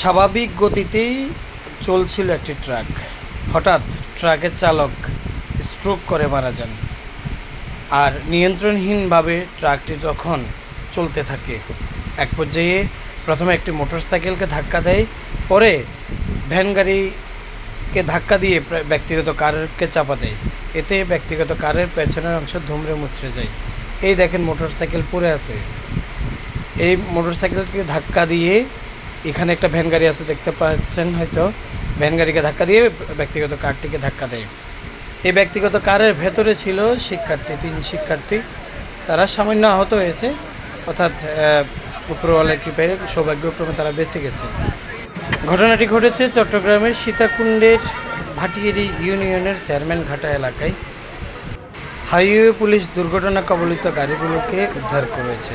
স্বাভাবিক গতিতেই চলছিল একটি ট্রাক। হঠাৎ ট্রাকের চালক স্ট্রোক করে মারা যান আর নিয়ন্ত্রণহীনভাবে ট্রাকটি তখন চলতে থাকে। এক পর্যায়ে প্রথমে একটি মোটরসাইকেলকে ধাক্কা দেয়, পরে ভ্যান গাড়িকে ধাক্কা দিয়ে ব্যক্তিগত কারকে চাপা দেয়। এতে ব্যক্তিগত কারের পেছনের অংশ ধুমড়ে মুচড়ে যায়। এই দেখেন মোটরসাইকেল পড়ে আছে। এই মোটরসাইকেলকে ধাক্কা দিয়ে এখানে একটা ভ্যান গাড়ি আছে দেখতে পাচ্ছেন হয়তো। ভ্যান গাড়িকে ধাক্কা দিয়ে ব্যক্তিগত কারটিকে ধাক্কা দেয়। এই ব্যক্তিগত কারের ভেতরে ছিল শিক্ষার্থী তিন শিক্ষার্থী। তারা সামান্য আহত হয়েছে অর্থাৎ আহ, উপরওয়ালার কৃপায় সৌভাগ্যক্রমে তারা বেঁচে গেছে। ঘটনাটি ঘটেছে চট্টগ্রামের সীতাকুণ্ডের ভাটিয়েরি ইউনিয়নের চেয়ারম্যান ঘাটা এলাকায়। হাইওয়ে পুলিশ দুর্ঘটনা কবলিত গাড়িগুলোকে উদ্ধার করেছে।